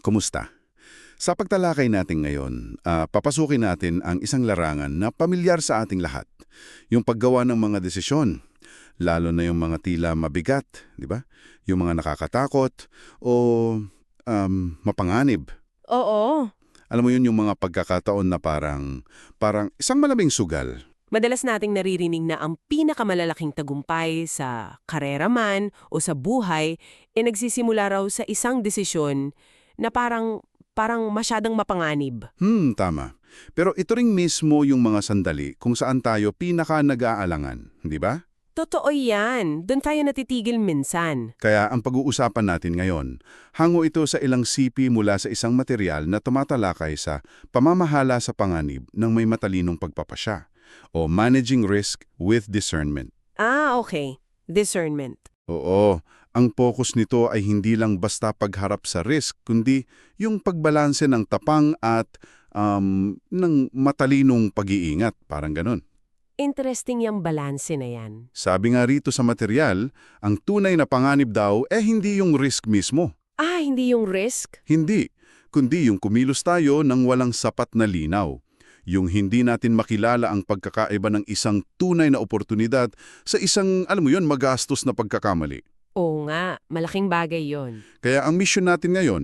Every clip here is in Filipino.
Kumusta? Sa pagtalakay natin ngayon, ah, papasukin natin ang isang larangan na pamilyar sa ating lahat. Yung paggawa ng mga desisyon, lalo na yung mga tila mabigat, di ba? Yung mga nakakatakot o um, mapanganib. Oo. Alam mo yun yung mga pagkakataon na parang, parang isang malaming sugal. Madalas nating naririnig na ang pinakamalalaking tagumpay sa karera man o sa buhay e nagsisimula raw sa isang desisyon na parang parang masyadang mapanganib. Hmm, tama. Pero ito ring mismo yung mga sandali kung saan tayo pinaka nag-aalangan, di ba? Totoo yan. Doon tayo natitigil minsan. Kaya ang pag-uusapan natin ngayon, hango ito sa ilang sipi mula sa isang material na tumatalakay sa pamamahala sa panganib ng may matalinong pagpapasya o managing risk with discernment. Ah, okay. Discernment. Oo, ang focus nito ay hindi lang basta pagharap sa risk, kundi yung pagbalanse ng tapang at um, ng matalinong pag-iingat, parang ganun. Interesting yung balanse na yan. Sabi nga rito sa material, ang tunay na panganib daw eh hindi yung risk mismo. Ah, hindi yung risk? Hindi, kundi yung kumilos tayo ng walang sapat na linaw. Yung hindi natin makilala ang pagkakaiba ng isang tunay na oportunidad sa isang, alam mo yun, magastos na pagkakamali. Oo nga, malaking bagay yon. Kaya ang mission natin ngayon,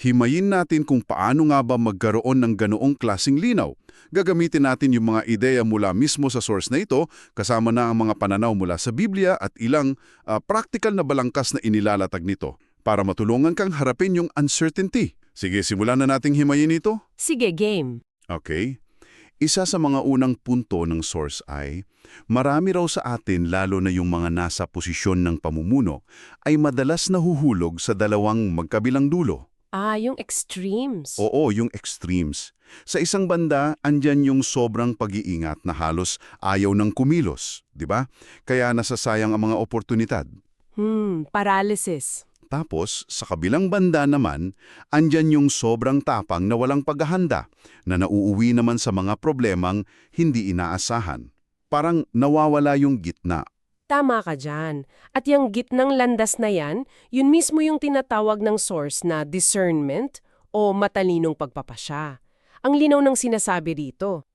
himayin natin kung paano nga ba magkaroon ng ganoong klasing linaw. Gagamitin natin yung mga ideya mula mismo sa source na ito, kasama na ang mga pananaw mula sa Biblia at ilang ah, practical na balangkas na inilalatag nito para matulungan kang harapin yung uncertainty. Sige, simulan na nating himayin ito. Sige, game. Okay. Isa sa mga unang punto ng source ay, marami raw sa atin lalo na yung mga nasa posisyon ng pamumuno ay madalas nahuhulog sa dalawang magkabilang dulo. Ah, yung extremes. Oo, yung extremes. Sa isang banda, andyan yung sobrang pag-iingat na halos ayaw ng kumilos, di ba? Kaya nasasayang ang mga oportunidad. Hmm, paralysis. Tapos, sa kabilang banda naman, andyan yung sobrang tapang na walang paghahanda, na nauuwi naman sa mga problemang hindi inaasahan. Parang nawawala yung gitna. Tama ka dyan. At yung gitnang landas na yan, yun mismo yung tinatawag ng source na discernment o matalinong pagpapasya. Ang linaw ng sinasabi dito,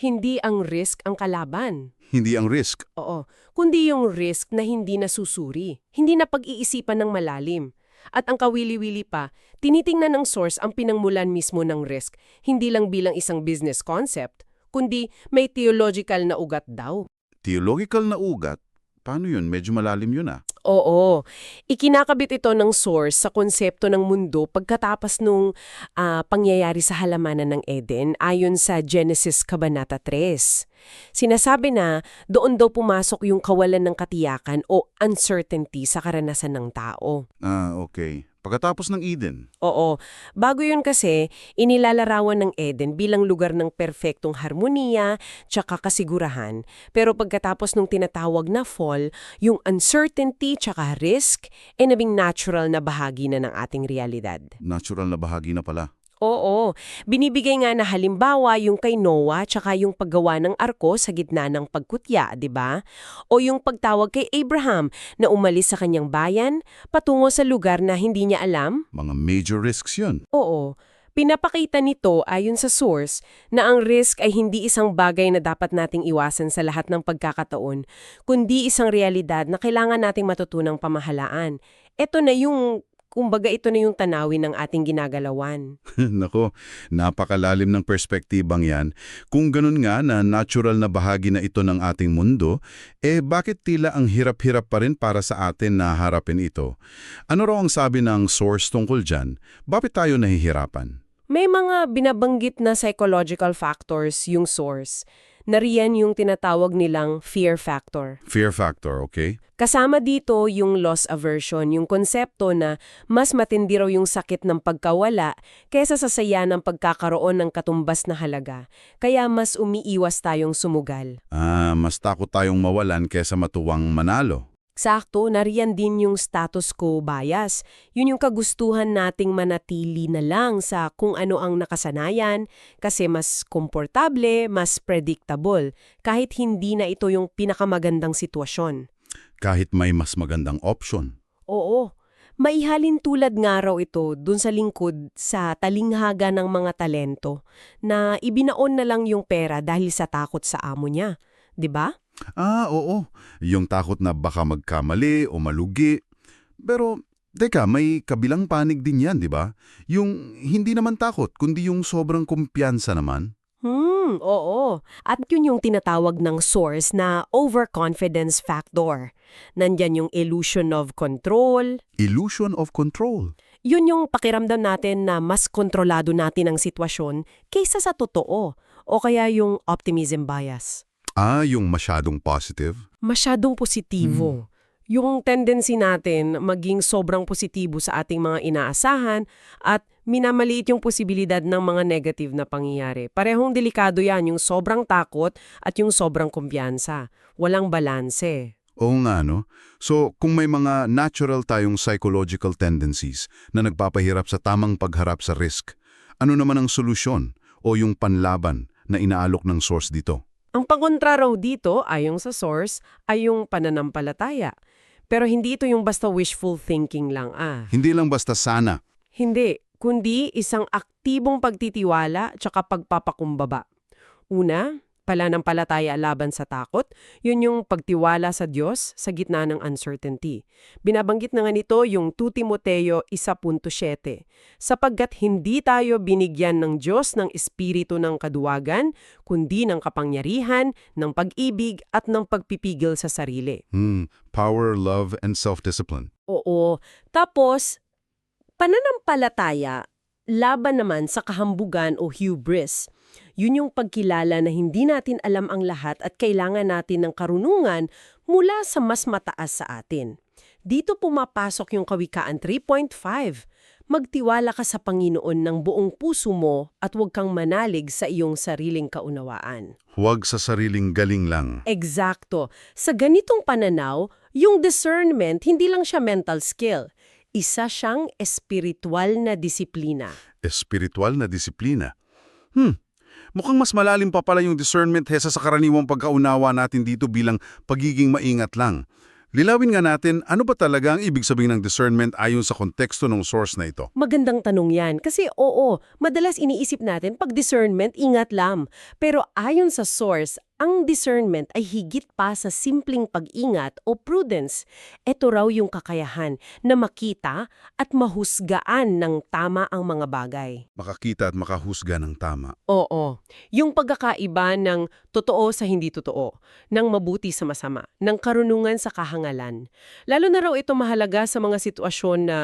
hindi ang risk ang kalaban. Hindi ang risk. Oo, kundi yung risk na hindi nasusuri, hindi na pag-iisipan ng malalim. At ang kawili-wili pa, tinitingnan ng source ang pinangmulan mismo ng risk, hindi lang bilang isang business concept, kundi may theological na ugat daw. Theological na ugat, paano yun? Medyo malalim yun ah. Oo. Ikinakabit ito ng source sa konsepto ng mundo pagkatapos nung ah, pangyayari sa halamanan ng Eden ayon sa Genesis Kabanata 3. Sinasabi na doon daw pumasok yung kawalan ng katiyakan o uncertainty sa karanasan ng tao. Ah, okay. Pagkatapos ng Eden. Oo. Bago yun kasi, inilalarawan ng Eden bilang lugar ng perpektong harmonia tsaka kasigurahan. Pero pagkatapos nung tinatawag na fall, yung uncertainty tsaka risk ay nabing natural na bahagi na ng ating realidad. Natural na bahagi na pala. Oo. Binibigay nga na halimbawa yung kay Noah tsaka yung paggawa ng arko sa gitna ng pagkutya, di ba? O yung pagtawag kay Abraham na umalis sa kanyang bayan patungo sa lugar na hindi niya alam Mga major risks yun. Oo. Pinapakita nito ayon sa source na ang risk ay hindi isang bagay na dapat nating iwasan sa lahat ng pagkakataon, kundi isang realidad na kailangan nating matutunang pamahalaan. Ito na yung, kumbaga ito na yung tanawin ng ating ginagalawan. Nako, napakalalim ng perspektibang yan. Kung ganun nga na natural na bahagi na ito ng ating mundo, eh bakit tila ang hirap-hirap pa rin para sa atin na harapin ito? Ano raw ang sabi ng source tungkol dyan? Bakit tayo nahihirapan? May mga binabanggit na psychological factors yung source. Nariyan yung tinatawag nilang fear factor. Fear factor, okay? Kasama dito yung loss aversion, yung konsepto na mas matindi raw yung sakit ng pagkawala kaysa sa saya ng pagkakaroon ng katumbas na halaga. Kaya mas umiiwas tayong sumugal. Ah, mas takot tayong mawalan kesa matuwang manalo. Sakto, nariyan din yung status quo bias. Yun yung kagustuhan nating manatili na lang sa kung ano ang nakasanayan kasi mas komportable, mas predictable, kahit hindi na ito yung pinakamagandang sitwasyon. Kahit may mas magandang option. Oo, Maihalin tulad nga raw ito dun sa lingkod sa talinghaga ng mga talento na ibinaon na lang yung pera dahil sa takot sa amo niya. ba? Ah, oo. Yung takot na baka magkamali o malugi. Pero, teka, may kabilang panig din yan, di ba? Yung hindi naman takot, kundi yung sobrang kumpiyansa naman. Hmm, oo. At yun yung tinatawag ng source na overconfidence factor. Nandyan yung illusion of control. Illusion of control. Yun yung pakiramdam natin na mas kontrolado natin ang sitwasyon kaysa sa totoo. O kaya yung optimism bias. Ah, yung masyadong positive? Masyadong positibo. Yung tendency natin maging sobrang positibo sa ating mga inaasahan at minamaliit yung posibilidad ng mga negative na pangyayari. Parehong delikado yan, yung sobrang takot at yung sobrang kumpiyansa. Walang balanse. Oo nga, no? So, kung may mga natural tayong psychological tendencies na nagpapahirap sa tamang pagharap sa risk, ano naman ang solusyon o yung panlaban na inaalok ng source dito? Ang pangontra raw dito, ayon sa source, ay yung pananampalataya. Pero hindi ito yung basta wishful thinking lang, ah. Hindi lang basta sana. Hindi, kundi isang aktibong pagtitiwala tsaka pagpapakumbaba. Una, pananampalataya laban sa takot, yun yung pagtiwala sa Diyos sa gitna ng uncertainty. Binabanggit na nga nito yung 2 Timoteo 1.7, sapagkat hindi tayo binigyan ng Diyos ng espiritu ng kaduwagan, kundi ng kapangyarihan, ng pag-ibig at ng pagpipigil sa sarili. Hmm, power, love, and self-discipline. Oo. Tapos, pananampalataya, laban naman sa kahambugan o hubris. Yun yung pagkilala na hindi natin alam ang lahat at kailangan natin ng karunungan mula sa mas mataas sa atin. Dito pumapasok yung Kawikaan 3.5. Magtiwala ka sa Panginoon ng buong puso mo at huwag kang manalig sa iyong sariling kaunawaan. Huwag sa sariling galing lang. Eksakto. Sa ganitong pananaw, yung discernment hindi lang siya mental skill. Isa siyang espiritual na disiplina. Espiritual na disiplina. Hmm, mukhang mas malalim pa pala yung discernment hesa sa karaniwang pagkaunawa natin dito bilang pagiging maingat lang. Lilawin nga natin, ano ba talaga ang ibig sabihin ng discernment ayon sa konteksto ng source na ito? Magandang tanong yan. Kasi oo, madalas iniisip natin pag discernment, ingat lang. Pero ayon sa source, ang discernment ay higit pa sa simpleng pag-ingat o prudence. Ito raw yung kakayahan na makita at mahusgaan ng tama ang mga bagay. Makakita at makahusga ng tama. Oo. Yung pagkakaiba ng totoo sa hindi totoo, ng mabuti sa masama, ng karunungan sa kahangalan. Lalo na raw ito mahalaga sa mga sitwasyon na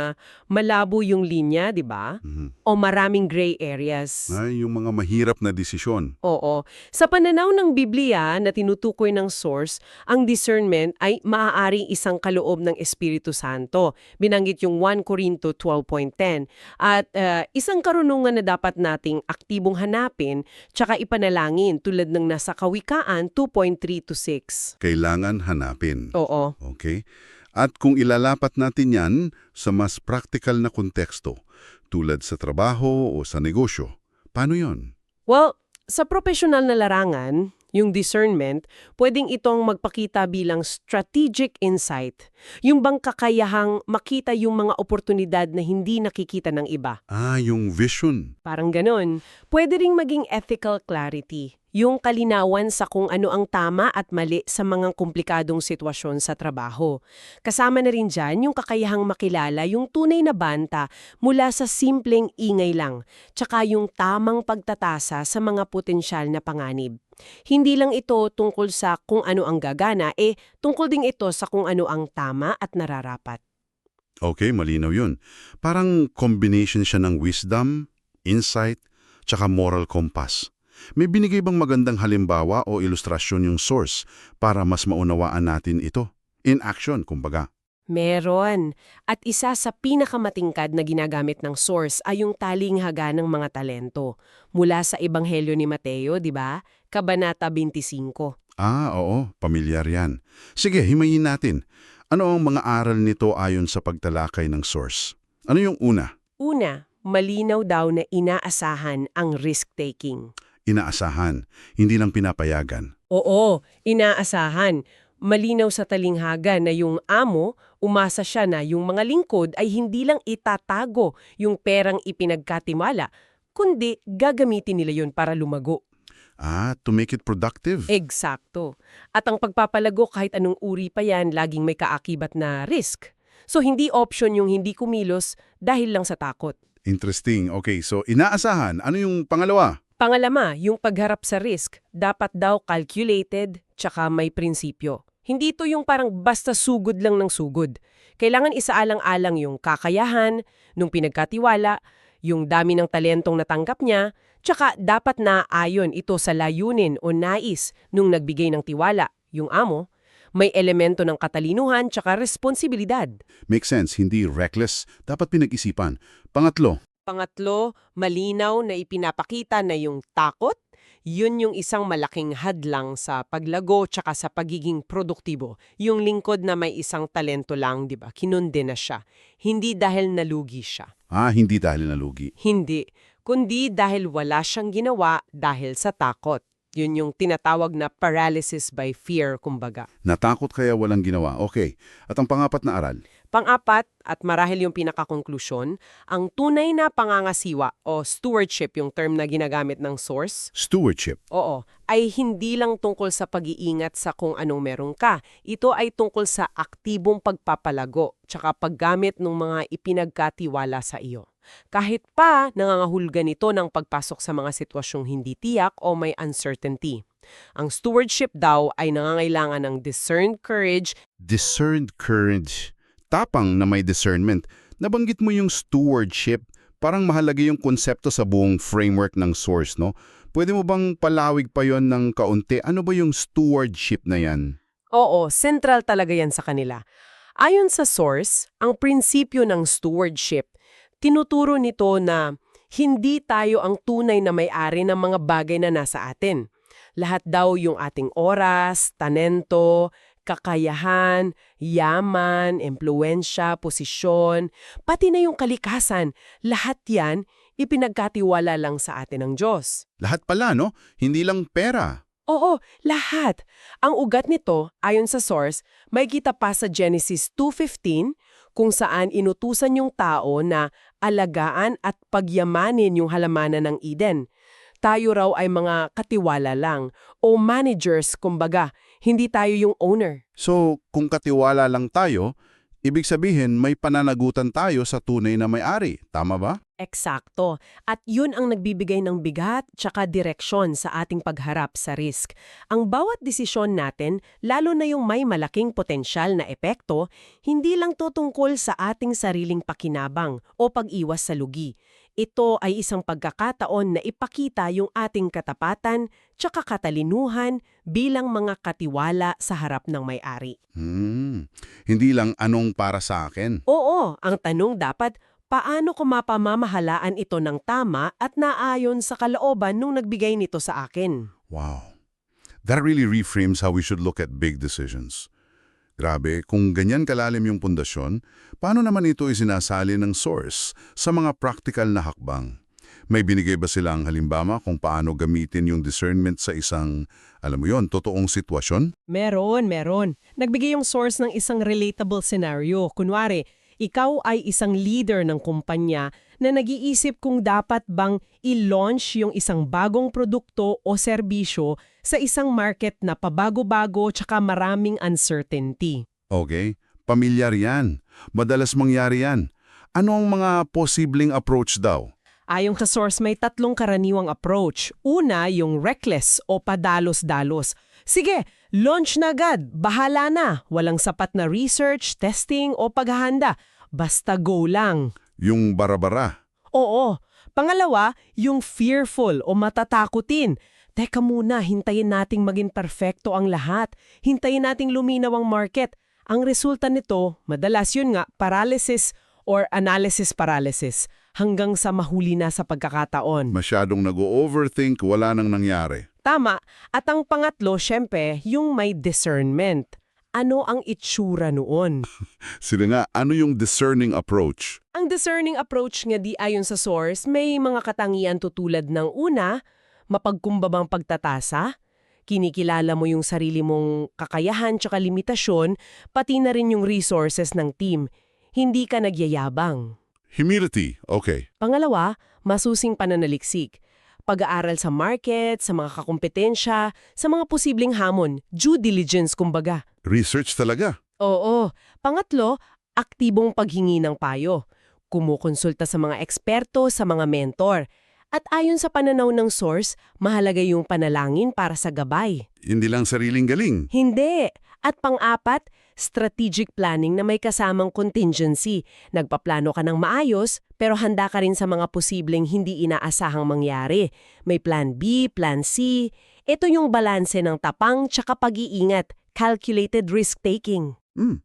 malabo yung linya, di ba? Mhm. O maraming gray areas. Ay, yung mga mahirap na desisyon. Oo. Sa pananaw ng Biblia na tinutukoy ng source, ang discernment ay maaaring isang kaloob ng Espiritu Santo. Binanggit yung 1 Corinto 12.10. At uh, isang karunungan na dapat nating aktibong hanapin tsaka ipanalangin tulad ng nasa Kawikaan 2.3 to 6. Kailangan hanapin. Oo. Okay? At kung ilalapat natin yan sa mas practical na konteksto, tulad sa trabaho o sa negosyo, paano yon? Well, sa professional na larangan, yung discernment, pwedeng itong magpakita bilang strategic insight. Yung bang kakayahang makita yung mga oportunidad na hindi nakikita ng iba. Ah, yung vision. Parang ganon. Pwede ring maging ethical clarity. Yung kalinawan sa kung ano ang tama at mali sa mga komplikadong sitwasyon sa trabaho. Kasama na rin dyan yung kakayahang makilala yung tunay na banta mula sa simpleng ingay lang, tsaka yung tamang pagtatasa sa mga potensyal na panganib. Hindi lang ito tungkol sa kung ano ang gagana, eh tungkol din ito sa kung ano ang tama at nararapat. Okay, malinaw yun. Parang combination siya ng wisdom, insight, tsaka moral compass. May binigay bang magandang halimbawa o ilustrasyon yung source para mas maunawaan natin ito? In action, kumbaga. Meron. At isa sa pinakamatingkad na ginagamit ng source ay yung talinghaga ng mga talento. Mula sa Ebanghelyo ni Mateo, di ba? Kabanata 25. Ah, oo, pamilyar yan. Sige, himayin natin. Ano ang mga aral nito ayon sa pagtalakay ng source? Ano yung una? Una, malinaw daw na inaasahan ang risk-taking. Inaasahan, hindi lang pinapayagan. Oo, inaasahan. Malinaw sa talinghaga na yung amo Umasa siya na yung mga lingkod ay hindi lang itatago yung perang ipinagkatimala, kundi gagamitin nila yun para lumago. Ah, to make it productive. Eksakto. At ang pagpapalago kahit anong uri pa yan, laging may kaakibat na risk. So hindi option yung hindi kumilos dahil lang sa takot. Interesting. Okay, so inaasahan. Ano yung pangalawa? Pangalama, yung pagharap sa risk, dapat daw calculated tsaka may prinsipyo. Hindi to yung parang basta sugod lang ng sugod. Kailangan isaalang-alang yung kakayahan, nung pinagkatiwala, yung dami ng talentong natanggap niya, tsaka dapat na ayon ito sa layunin o nais nung nagbigay ng tiwala, yung amo, may elemento ng katalinuhan tsaka responsibilidad. Makes sense, hindi reckless. Dapat pinag-isipan. Pangatlo, Pangatlo, malinaw na ipinapakita na yung takot, yun yung isang malaking hadlang sa paglago tsaka sa pagiging produktibo. Yung lingkod na may isang talento lang, di ba? Kinunde na siya. Hindi dahil nalugi siya. ah, hindi dahil nalugi. Hindi. Kundi dahil wala siyang ginawa dahil sa takot. Yun yung tinatawag na paralysis by fear, kumbaga. Natakot kaya walang ginawa. Okay. At ang pangapat na aral, Pang-apat, at marahil yung pinakakonklusyon, ang tunay na pangangasiwa o stewardship yung term na ginagamit ng source, stewardship. oo, ay hindi lang tungkol sa pag-iingat sa kung anong meron ka. Ito ay tungkol sa aktibong pagpapalago tsaka paggamit ng mga ipinagkatiwala sa iyo. Kahit pa nangangahulga nito ng pagpasok sa mga sitwasyong hindi tiyak o may uncertainty. Ang stewardship daw ay nangangailangan ng discerned courage Discerned courage. Tapang na may discernment. Nabanggit mo yung stewardship. Parang mahalaga yung konsepto sa buong framework ng source, no? Pwede mo bang palawig pa yon ng kaunti? Ano ba yung stewardship na yan? Oo, central talaga yan sa kanila. Ayon sa source, ang prinsipyo ng stewardship, tinuturo nito na hindi tayo ang tunay na may-ari ng mga bagay na nasa atin. Lahat daw yung ating oras, talento, kakayahan, yaman, impluensya, posisyon, pati na yung kalikasan, lahat yan ipinagkatiwala lang sa atin ng Diyos. Lahat pala, no? Hindi lang pera. Oo, lahat. Ang ugat nito, ayon sa source, may kita pa sa Genesis 2.15 kung saan inutusan yung tao na alagaan at pagyamanin yung halamanan ng Eden. Tayo raw ay mga katiwala lang o managers kumbaga, hindi tayo yung owner. So, kung katiwala lang tayo, ibig sabihin may pananagutan tayo sa tunay na may-ari. Tama ba? Eksakto. At yun ang nagbibigay ng bigat tsaka direksyon sa ating pagharap sa risk. Ang bawat desisyon natin, lalo na yung may malaking potensyal na epekto, hindi lang to tungkol sa ating sariling pakinabang o pag-iwas sa lugi. Ito ay isang pagkakataon na ipakita yung ating katapatan tsaka katalinuhan bilang mga katiwala sa harap ng may-ari. Hmm. Hindi lang anong para sa akin. Oo, ang tanong dapat, paano ko mapamamahalaan ito ng tama at naayon sa kalooban nung nagbigay nito sa akin? Wow. That really reframes how we should look at big decisions. Grabe, kung ganyan kalalim yung pundasyon, paano naman ito isinasali ng source sa mga practical na hakbang? May binigay ba silang halimbawa kung paano gamitin yung discernment sa isang, alam mo yon, totoong sitwasyon? Meron, meron. Nagbigay yung source ng isang relatable scenario. Kunwari, ikaw ay isang leader ng kumpanya na nag-iisip kung dapat bang i-launch yung isang bagong produkto o serbisyo sa isang market na pabago-bago tsaka maraming uncertainty. Okay, pamilyar yan. Madalas mangyari yan. Ano ang mga posibleng approach daw? Ayon sa source, may tatlong karaniwang approach. Una, yung reckless o padalos-dalos. Sige, launch na agad, bahala na. Walang sapat na research, testing o paghahanda. Basta go lang. Yung barabara. Oo. Pangalawa, yung fearful o matatakutin. Teka muna, hintayin nating maging perfecto ang lahat. Hintayin nating luminaw ang market. Ang resulta nito, madalas yun nga, paralysis or analysis paralysis hanggang sa mahuli na sa pagkakataon. Masyadong nag-overthink, wala nang nangyari. Tama. At ang pangatlo, syempre, yung may discernment. Ano ang itsura noon? Sila nga, ano yung discerning approach? Ang discerning approach nga di ayon sa source, may mga katangian tutulad ng una, mapagkumbabang pagtatasa, Kinikilala mo yung sarili mong kakayahan tsaka limitasyon, pati na rin yung resources ng team. Hindi ka nagyayabang. Humility, okay. Pangalawa, masusing pananaliksik. Pag-aaral sa market, sa mga kakumpetensya, sa mga posibleng hamon, due diligence kumbaga. Research talaga. Oo. Pangatlo, aktibong paghingi ng payo. Kumukonsulta sa mga eksperto, sa mga mentor. At ayon sa pananaw ng source, mahalaga yung panalangin para sa gabay. Hindi lang sariling galing. Hindi. At pang-apat, strategic planning na may kasamang contingency. Nagpaplano ka ng maayos, pero handa ka rin sa mga posibleng hindi inaasahang mangyari. May plan B, plan C. Ito yung balanse ng tapang tsaka pag-iingat, calculated risk-taking. Hmm.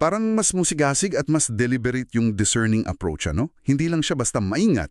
Parang mas musigasig at mas deliberate yung discerning approach, ano? Hindi lang siya basta maingat.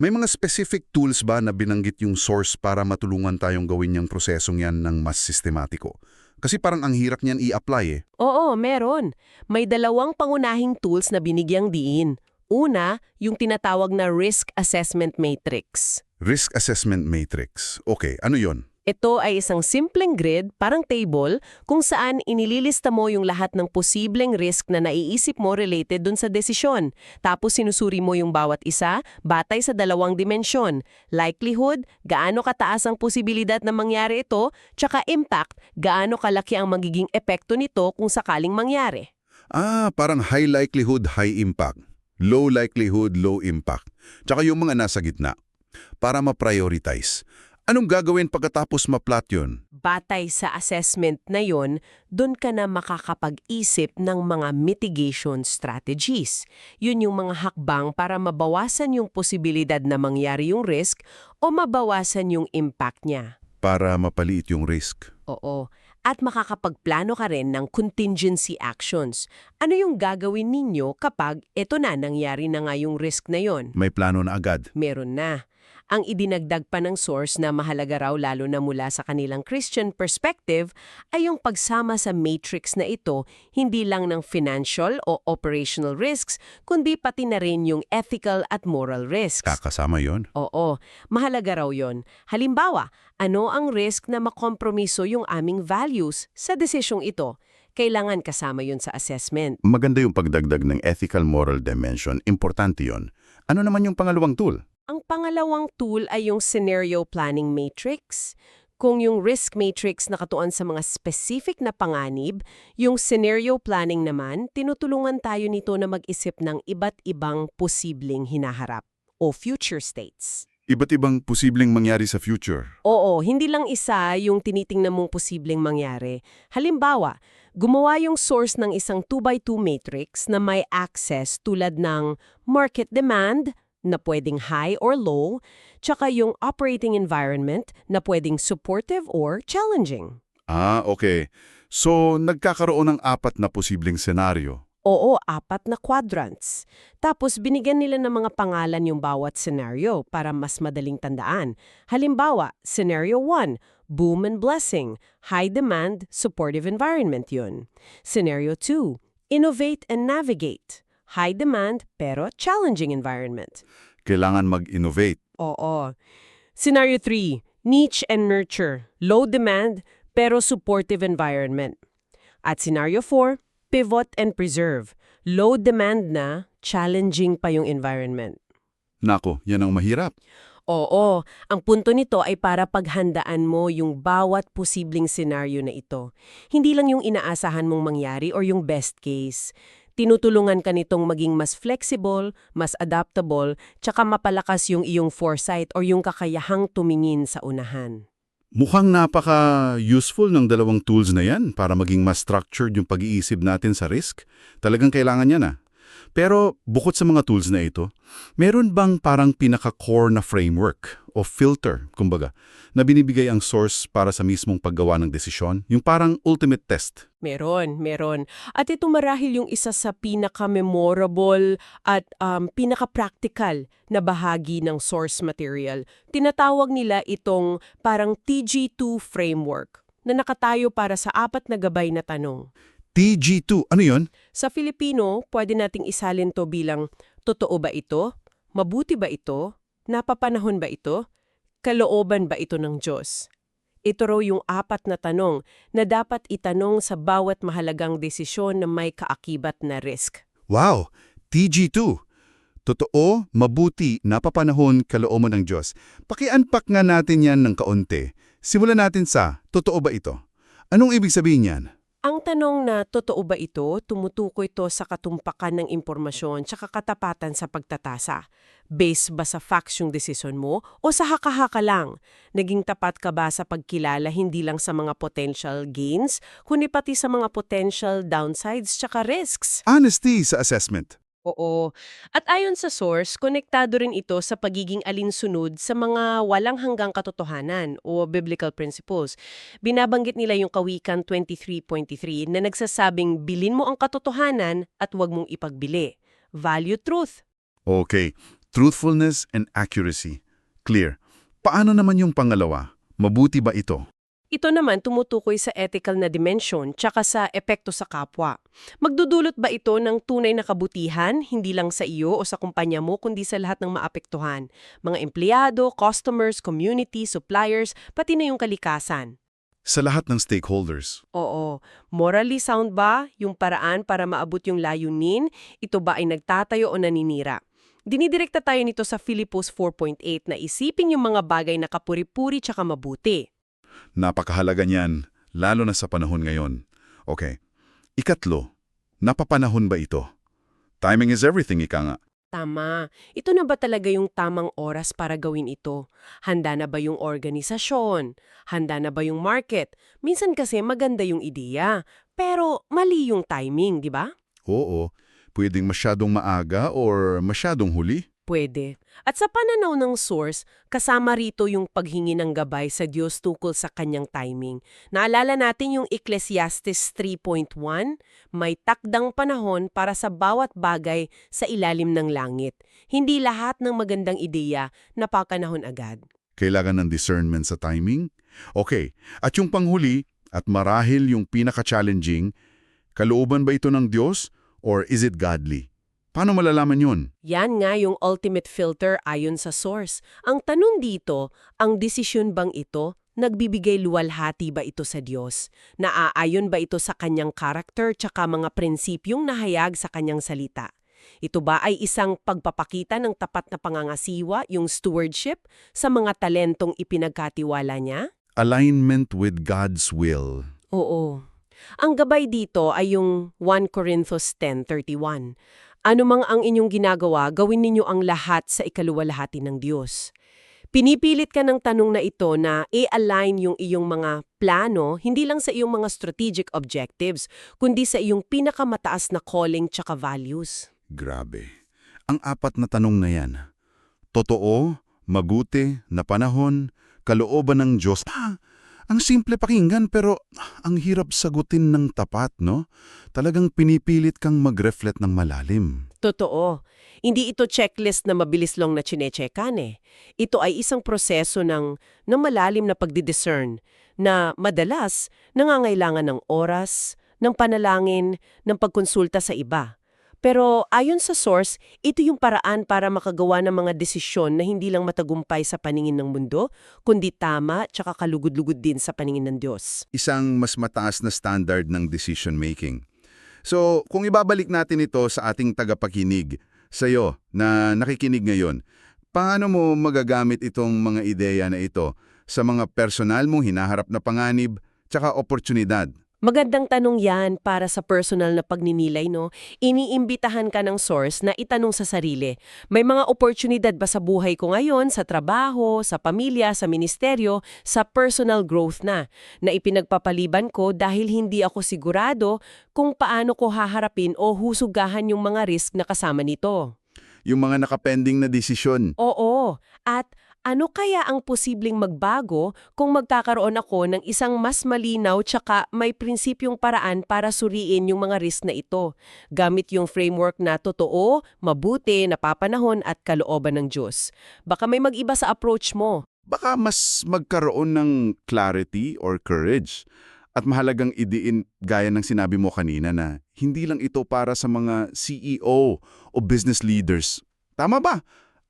May mga specific tools ba na binanggit yung source para matulungan tayong gawin yung prosesong yan ng mas sistematiko? Kasi parang ang hirap niyan i-apply eh. Oo, meron. May dalawang pangunahing tools na binigyang diin. Una, yung tinatawag na Risk Assessment Matrix. Risk Assessment Matrix. Okay, ano yon? Ito ay isang simpleng grid, parang table, kung saan inililista mo yung lahat ng posibleng risk na naiisip mo related dun sa desisyon. Tapos sinusuri mo yung bawat isa batay sa dalawang dimensyon. Likelihood, gaano kataas ang posibilidad na mangyari ito, tsaka impact, gaano kalaki ang magiging epekto nito kung sakaling mangyari. Ah, parang high likelihood, high impact. Low likelihood, low impact. Tsaka yung mga nasa gitna. Para ma-prioritize. Anong gagawin pagkatapos ma-plot yun? Batay sa assessment na yon, doon ka na makakapag-isip ng mga mitigation strategies. Yun yung mga hakbang para mabawasan yung posibilidad na mangyari yung risk o mabawasan yung impact niya. Para mapaliit yung risk. Oo. At makakapagplano ka rin ng contingency actions. Ano yung gagawin ninyo kapag eto na nangyari na nga yung risk na yon? May plano na agad. Meron na. Ang idinagdag pa ng source na mahalaga raw lalo na mula sa kanilang Christian perspective ay yung pagsama sa matrix na ito hindi lang ng financial o operational risks kundi pati na rin yung ethical at moral risks. Kakasama yon. Oo, mahalaga raw yon. Halimbawa, ano ang risk na makompromiso yung aming values sa desisyong ito? Kailangan kasama yun sa assessment. Maganda yung pagdagdag ng ethical moral dimension. Importante yon. Ano naman yung pangalawang tool? Ang pangalawang tool ay yung Scenario Planning Matrix. Kung yung risk matrix nakatuon sa mga specific na panganib, yung scenario planning naman, tinutulungan tayo nito na mag-isip ng iba't ibang posibleng hinaharap o future states. Iba't ibang posibleng mangyari sa future. Oo, hindi lang isa yung tinitingnan mong posibleng mangyari. Halimbawa, gumawa yung source ng isang 2x2 matrix na may access tulad ng market demand, na pwedeng high or low, tsaka yung operating environment na pwedeng supportive or challenging. Ah, okay. So, nagkakaroon ng apat na posibleng senaryo. Oo, apat na quadrants. Tapos binigyan nila ng mga pangalan yung bawat scenario para mas madaling tandaan. Halimbawa, Scenario 1, boom and blessing, high demand, supportive environment yun. Scenario 2, innovate and navigate, high demand pero challenging environment. Kailangan mag-innovate. Oo. Scenario 3, niche and nurture, low demand pero supportive environment. At scenario 4, pivot and preserve, low demand na, challenging pa yung environment. Nako, yan ang mahirap. Oo, ang punto nito ay para paghandaan mo yung bawat posibleng senaryo na ito. Hindi lang yung inaasahan mong mangyari or yung best case. Tinutulungan ka nitong maging mas flexible, mas adaptable, tsaka mapalakas yung iyong foresight or yung kakayahang tumingin sa unahan. Mukhang napaka-useful ng dalawang tools na yan para maging mas structured yung pag-iisip natin sa risk. Talagang kailangan yan ah. Pero bukod sa mga tools na ito, meron bang parang pinaka-core na framework o filter, kumbaga, na binibigay ang source para sa mismong paggawa ng desisyon? Yung parang ultimate test. Meron, meron. At ito marahil yung isa sa pinaka-memorable at um, pinaka-practical na bahagi ng source material. Tinatawag nila itong parang TG2 framework na nakatayo para sa apat na gabay na tanong. TG2, ano yon? Sa Filipino, pwede nating isalin to bilang totoo ba ito? Mabuti ba ito? Napapanahon ba ito? Kalooban ba ito ng Diyos? Ito raw yung apat na tanong na dapat itanong sa bawat mahalagang desisyon na may kaakibat na risk. Wow! TG2! Totoo, mabuti, napapanahon, kalooban ng Diyos. Paki-unpack nga natin yan ng kaunti. Simulan natin sa, totoo ba ito? Anong ibig sabihin yan? Ang tanong na totoo ba ito, tumutukoy ito sa katumpakan ng impormasyon tsaka katapatan sa pagtatasa. Base ba sa facts yung desisyon mo o sa haka-haka lang? Naging tapat ka ba sa pagkilala hindi lang sa mga potential gains, kundi pati sa mga potential downsides tsaka risks? Honesty sa assessment. Oo. At ayon sa source, konektado rin ito sa pagiging alinsunod sa mga walang hanggang katotohanan o biblical principles. Binabanggit nila yung Kawikan 23.3 na nagsasabing bilin mo ang katotohanan at huwag mong ipagbili. Value truth. Okay, truthfulness and accuracy. Clear. Paano naman yung pangalawa? Mabuti ba ito? Ito naman tumutukoy sa ethical na dimension tsaka sa epekto sa kapwa. Magdudulot ba ito ng tunay na kabutihan, hindi lang sa iyo o sa kumpanya mo, kundi sa lahat ng maapektuhan? Mga empleyado, customers, community, suppliers, pati na yung kalikasan. Sa lahat ng stakeholders. Oo. Morally sound ba yung paraan para maabot yung layunin? Ito ba ay nagtatayo o naninira? Dinidirekta tayo nito sa Philippos 4.8 na isipin yung mga bagay na kapuri-puri tsaka mabuti. Napakahalaga niyan, lalo na sa panahon ngayon. Okay. Ikatlo, napapanahon ba ito? Timing is everything, ika nga. Tama. Ito na ba talaga yung tamang oras para gawin ito? Handa na ba yung organisasyon? Handa na ba yung market? Minsan kasi maganda yung ideya, pero mali yung timing, di ba? Oo, pwedeng masyadong maaga or masyadong huli. Pwede. At sa pananaw ng source, kasama rito yung paghingi ng gabay sa Diyos tukol sa kanyang timing. Naalala natin yung Ecclesiastes 3.1, may takdang panahon para sa bawat bagay sa ilalim ng langit. Hindi lahat ng magandang ideya napakanahon agad. Kailangan ng discernment sa timing. Okay, at yung panghuli, at marahil yung pinaka-challenging, kalooban ba ito ng Diyos or is it godly? Paano malalaman yun? Yan nga yung ultimate filter ayon sa source. Ang tanong dito, ang desisyon bang ito, nagbibigay luwalhati ba ito sa Diyos? Naaayon ba ito sa kanyang karakter tsaka mga prinsipyong nahayag sa kanyang salita? Ito ba ay isang pagpapakita ng tapat na pangangasiwa, yung stewardship, sa mga talentong ipinagkatiwala niya? Alignment with God's will. Oo. Ang gabay dito ay yung 1 Corinthos 10.31. Ano ang inyong ginagawa, gawin ninyo ang lahat sa ikaluwalhati ng Diyos. Pinipilit ka ng tanong na ito na i-align yung iyong mga plano hindi lang sa iyong mga strategic objectives, kundi sa iyong pinakamataas na calling tsaka values. Grabe. Ang apat na tanong na yan. Totoo, mabuti, na panahon, kalooban ng Diyos. Ah, ang simple pakinggan pero ang hirap sagutin ng tapat, no? Talagang pinipilit kang mag-reflect ng malalim. Totoo. Hindi ito checklist na mabilis lang na chinechekan eh. Ito ay isang proseso ng, ng malalim na pagdidiscern na madalas nangangailangan ng oras, ng panalangin, ng pagkonsulta sa iba. Pero ayon sa source, ito yung paraan para makagawa ng mga desisyon na hindi lang matagumpay sa paningin ng mundo, kundi tama tsaka kalugod-lugod din sa paningin ng Diyos. Isang mas mataas na standard ng decision making. So, kung ibabalik natin ito sa ating tagapakinig, sa'yo na nakikinig ngayon, paano mo magagamit itong mga ideya na ito sa mga personal mong hinaharap na panganib tsaka oportunidad? Magandang tanong yan para sa personal na pagninilay, no? Iniimbitahan ka ng source na itanong sa sarili, may mga oportunidad ba sa buhay ko ngayon, sa trabaho, sa pamilya, sa ministeryo, sa personal growth na, na ipinagpapaliban ko dahil hindi ako sigurado kung paano ko haharapin o husugahan yung mga risk na kasama nito. Yung mga nakapending na desisyon. Oo, at ano kaya ang posibleng magbago kung magkakaroon ako ng isang mas malinaw tsaka may prinsipyong paraan para suriin yung mga risk na ito, gamit yung framework na totoo, mabuti, napapanahon at kalooban ng Diyos. Baka may mag-iba sa approach mo. Baka mas magkaroon ng clarity or courage. At mahalagang idiin gaya ng sinabi mo kanina na hindi lang ito para sa mga CEO o business leaders. Tama ba?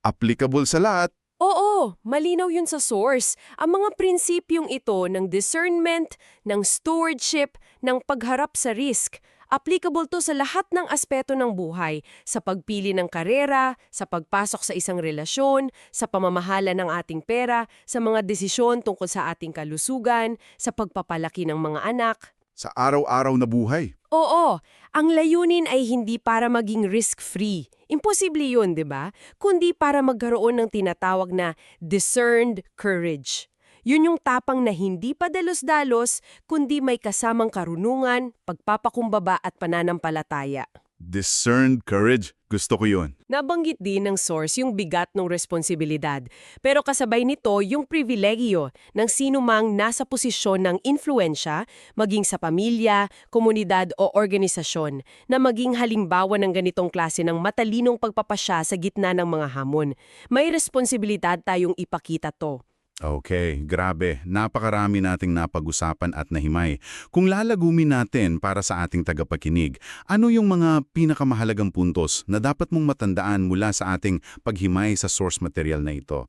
Applicable sa lahat. Oo, malinaw yun sa source. Ang mga prinsipyong ito ng discernment, ng stewardship, ng pagharap sa risk, applicable to sa lahat ng aspeto ng buhay, sa pagpili ng karera, sa pagpasok sa isang relasyon, sa pamamahala ng ating pera, sa mga desisyon tungkol sa ating kalusugan, sa pagpapalaki ng mga anak. Sa araw-araw na buhay. Oo, ang layunin ay hindi para maging risk-free. Imposible yun, di ba? Kundi para magkaroon ng tinatawag na discerned courage. Yun yung tapang na hindi pa dalos-dalos, kundi may kasamang karunungan, pagpapakumbaba at pananampalataya. Discerned courage. Gusto ko yun. Nabanggit din ng source yung bigat ng responsibilidad. Pero kasabay nito yung privilegyo ng sino mang nasa posisyon ng influensya, maging sa pamilya, komunidad o organisasyon, na maging halimbawa ng ganitong klase ng matalinong pagpapasya sa gitna ng mga hamon. May responsibilidad tayong ipakita to. Okay, grabe. Napakarami nating napag-usapan at nahimay. Kung lalagumin natin para sa ating tagapakinig, ano yung mga pinakamahalagang puntos na dapat mong matandaan mula sa ating paghimay sa source material na ito?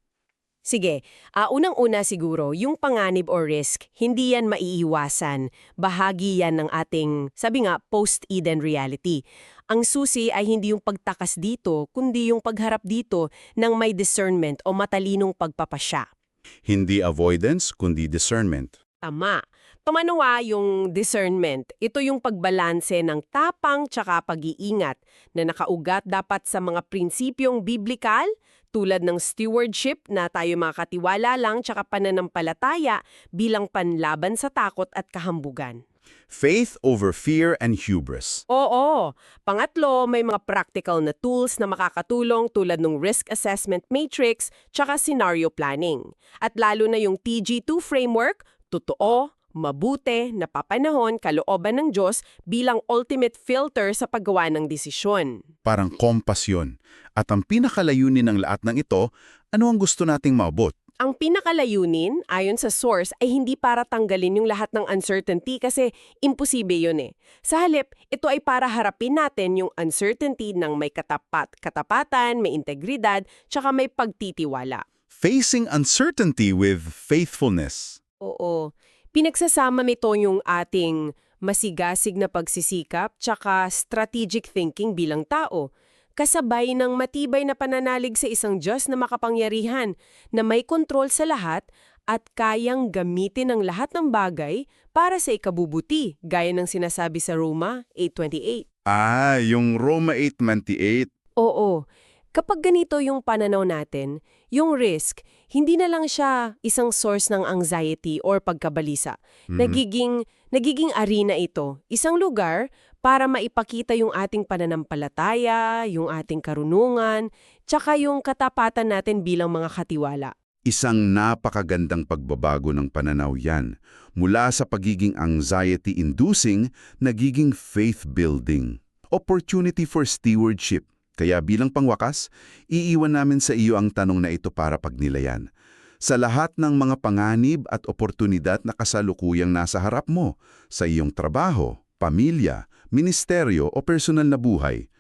Sige, ah, unang-una siguro, yung panganib or risk, hindi yan maiiwasan. Bahagi yan ng ating, sabi nga, post-Eden reality. Ang susi ay hindi yung pagtakas dito, kundi yung pagharap dito ng may discernment o matalinong pagpapasya. Hindi avoidance, kundi discernment. Tama. Pamanawa yung discernment. Ito yung pagbalanse ng tapang tsaka pag-iingat na nakaugat dapat sa mga prinsipyong biblikal tulad ng stewardship na tayo makatiwala lang tsaka pananampalataya bilang panlaban sa takot at kahambugan. Faith over fear and hubris. Oo. Pangatlo, may mga practical na tools na makakatulong tulad ng risk assessment matrix tsaka scenario planning. At lalo na yung TG2 framework, totoo, mabuti, napapanahon, kalooban ng Diyos bilang ultimate filter sa paggawa ng desisyon. Parang kompas yun. At ang pinakalayunin ng lahat ng ito, ano ang gusto nating maabot? Ang pinakalayunin, ayon sa source, ay hindi para tanggalin yung lahat ng uncertainty kasi imposible yun eh. Sa halip, ito ay para harapin natin yung uncertainty ng may katapat, katapatan, may integridad, tsaka may pagtitiwala. Facing uncertainty with faithfulness. Oo. Pinagsasama nito yung ating masigasig na pagsisikap tsaka strategic thinking bilang tao. Kasabay ng matibay na pananalig sa isang Diyos na makapangyarihan na may kontrol sa lahat at kayang gamitin ang lahat ng bagay para sa ikabubuti, gaya ng sinasabi sa Roma 8.28. Ah, yung Roma 8.28. Oo. Kapag ganito yung pananaw natin, yung risk, hindi na lang siya isang source ng anxiety or pagkabalisa. Nagiging, nagiging arena ito, isang lugar para maipakita yung ating pananampalataya, yung ating karunungan, tsaka yung katapatan natin bilang mga katiwala. Isang napakagandang pagbabago ng pananaw yan. Mula sa pagiging anxiety-inducing, nagiging faith-building. Opportunity for stewardship. Kaya bilang pangwakas, iiwan namin sa iyo ang tanong na ito para pagnilayan. Sa lahat ng mga panganib at oportunidad na kasalukuyang nasa harap mo, sa iyong trabaho, pamilya, ministeryo o personal na buhay,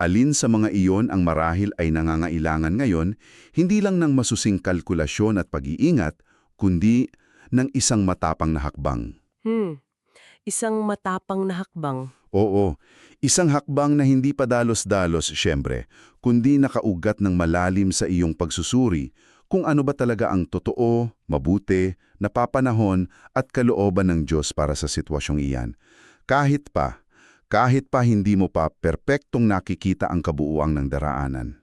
alin sa mga iyon ang marahil ay nangangailangan ngayon hindi lang ng masusing kalkulasyon at pag-iingat, kundi ng isang matapang na hakbang. Hmm, isang matapang na hakbang. Oo, isang hakbang na hindi padalos-dalos siyempre, kundi nakaugat ng malalim sa iyong pagsusuri kung ano ba talaga ang totoo, mabuti, napapanahon at kalooban ng Diyos para sa sitwasyong iyan. Kahit pa, kahit pa hindi mo pa perpektong nakikita ang kabuuan ng daraanan.